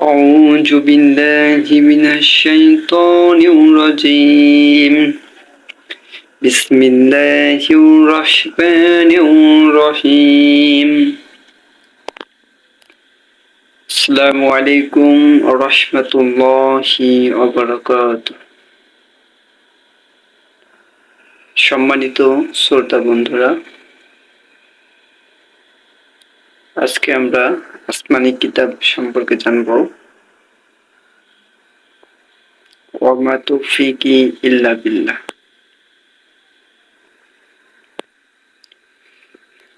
أعوذ بالله من الشيطان الرجيم بسم الله الرحمن الرحيم السلام عليكم ورحمة الله وبركاته সম্মানিত শ্রোতা বন্ধুরা আজকে আমরা আসমানি কিতাব সম্পর্কে জানব। ইল্লা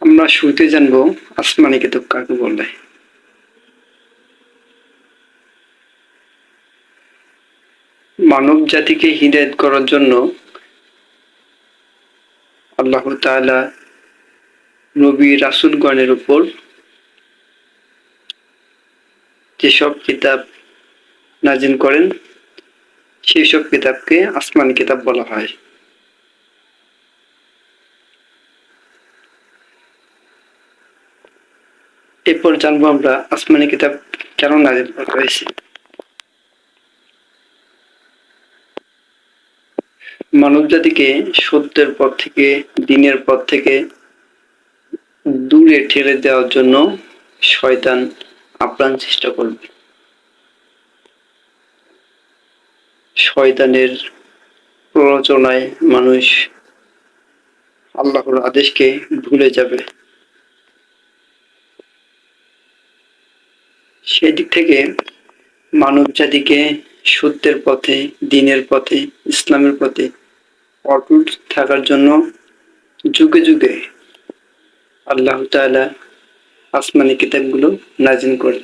আমরা শুরুতে জানব আসমানি কিতাব কাকে বলে। মানব জাতিকে হিদায়ত করার জন্য আল্লাহ তাআলা নবী রাসূলগণের উপর যেসব কিতাব নাজিল করেন সেই সব কিতাবকে আসমান কিতাব বলা হয়। এরপর জানব আমরা আসমানি কিতাব কেন নাজিল করা হয়েছে। মানব জাতিকে সত্যের পথ থেকে, দিনের পথ থেকে দূরে ঠেলে দেওয়ার জন্য শয়তান আপ্রাণ চেষ্টা করবে। শয়তানের প্ররোচনায় মানুষ আল্লাহর আদেশকে ভুলে যাবে। সেদিক থেকে মানব জাতিকে সত্যের পথে, দিনের পথে, ইসলামের পথে অটুট থাকার জন্য যুগে যুগে আল্লাহ তাআলা আসমানি কিতাবগুলো নাজিল করেন।